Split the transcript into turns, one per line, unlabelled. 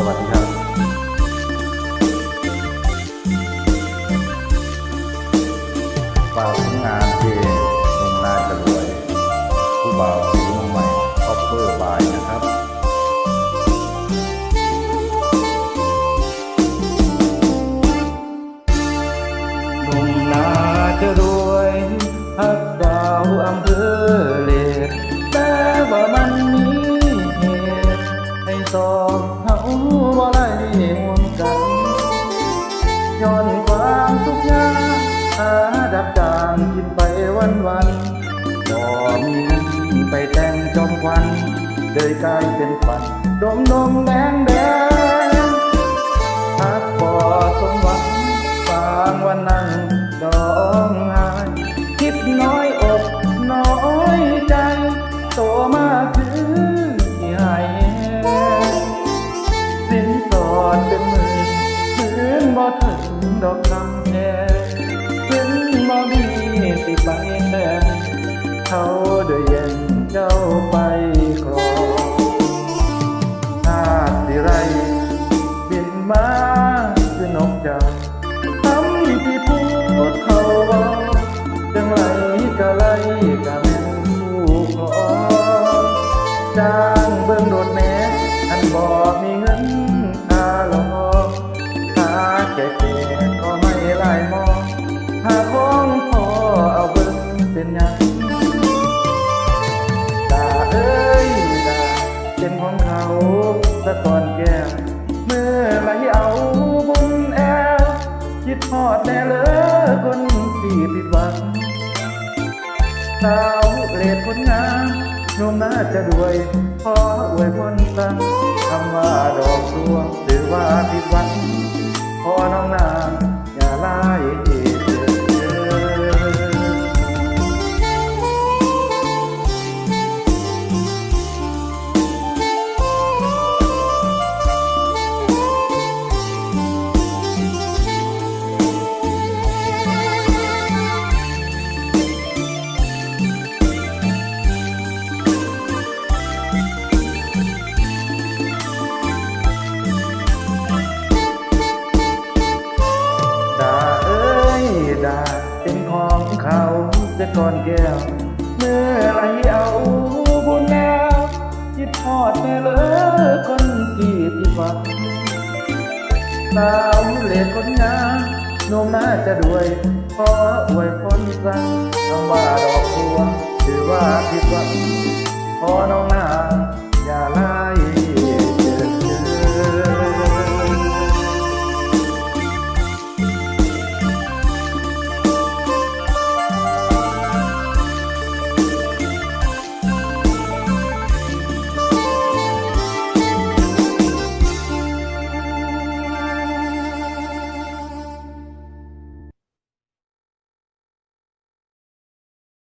สวัสดีครับ่างานเพลงหนุ่นาจะรวย ผู้บ่าวสีมุมใหม่คอปเปอร์บายนะครับ
หนุ่นาจะรวย หาดับจางกินไปวันวันก็มีเงินไปแต่งจอมควันเลยกลายเป็นฝันดมนมแดงแดงหักบ่สมหวังบางวันนั่งดองไห้คิดน้อย จ้าทำที่พูดเขาว่าจังไรก็ไรกันผู้ขอจ้า ดทอดแน่เลอคนที่ผิดหวังสาวเลดคนงามหนุ่มน่าจะด้วยขออวยพรสั่งคำว่าดอกดวงหรือว่าผิดหวังขอน้องนาง จะก่อนแก้ว เมื่อไรเอาบุญแล้วคิดพอดแต่เลอคนที่ผิดหวังสาวเหลนคนงามหนุ่มน่าจะด้วยขออวยพรสั่งคำว่าดอกบัวถือว่าผิดหวังขอน้องนา